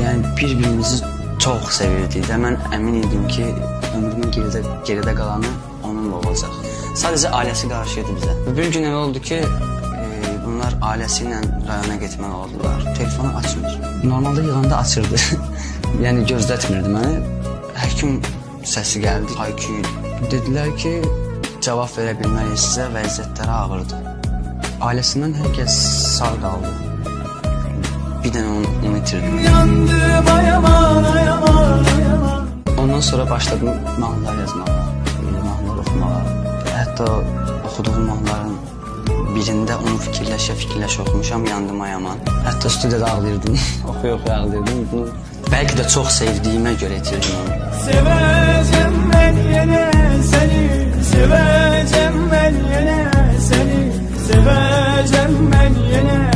yəni bir-birimizi çox sevirdik də. Mən əmin ki, ömrümün geridə geridə qalanı onunla olacaq. Sadəcə ailəsi qarşıydı bizə. Və bir gün elə oldu ki, e, bunlar ailəsi ilə rayona getməli oldular. Telefonu açmır. Normalda yığanda açırdı. yəni gözlətmirdi məni. Həkim səsi gəldi. Hayküyün. Dedilər ki, cavab verə bilmərik sizə, vəziyyətləri ağırdır. Ailəsindən hər kəs sağ qaldı. Bir dənə onu, itirdim. Yandım ayaman ayaman ayaman Ondan sonra başladım mahnılar yazmağa, mahnılar oxumağa. Hətta oxuduğum mahnıların birində onu fikirləşə fikirləşə oxumuşam, yandım ayaman. Hətta studiyada ağlayırdım, oxuya oxuya ağlayırdım. Bunu bəlkə də çox sevdiyimə görə itirdim onu. Yine seni Seveceğim ben yine seni Seveceğim ben yine seni Neyleyim